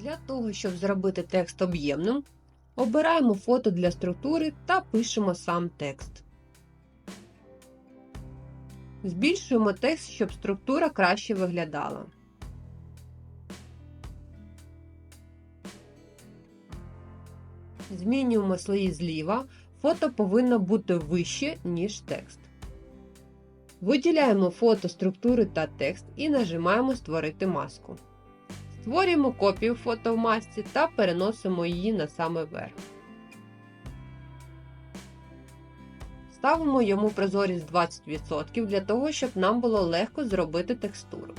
Для того, щоб зробити текст об'ємним, обираємо фото для структури та пишемо сам текст. Збільшуємо текст, щоб структура краще виглядала. Змінюємо слої зліва. Фото повинно бути вище, ніж текст. Виділяємо фото структури та текст і нажимаємо Створити маску. Створюємо копію фото в масці та переносимо її на саме верх. Ставимо йому прозорість 20% для того, щоб нам було легко зробити текстуру.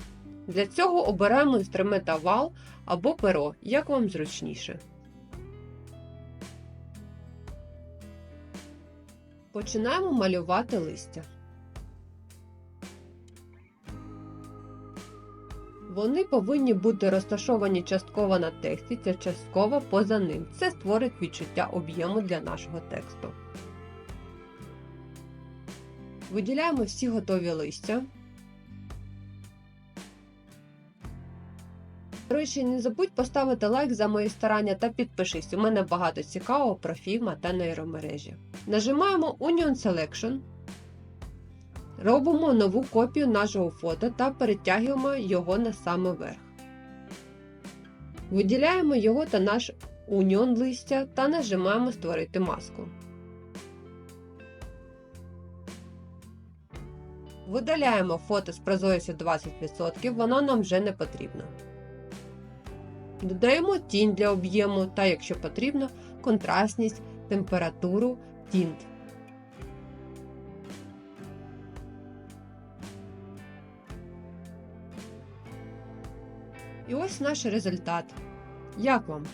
Для цього обираємо інструмент овал або перо, як вам зручніше. Починаємо малювати листя. Вони повинні бути розташовані частково на тексті та частково поза ним. Це створить відчуття об'єму для нашого тексту. Виділяємо всі готові листя. До речі, не забудь поставити лайк за мої старання та підпишись. У мене багато цікавого про фігма та нейромережі. Нажимаємо Union Selection. Робимо нову копію нашого фото та перетягуємо його на саме верх. Виділяємо його та наш уніон листя та нажимаємо Створити маску. Видаляємо фото з прозорістю 20%, воно нам вже не потрібно. Додаємо тінь для об'єму та, якщо потрібно, контрастність, температуру, тінт. І ось наш результат. Як вам?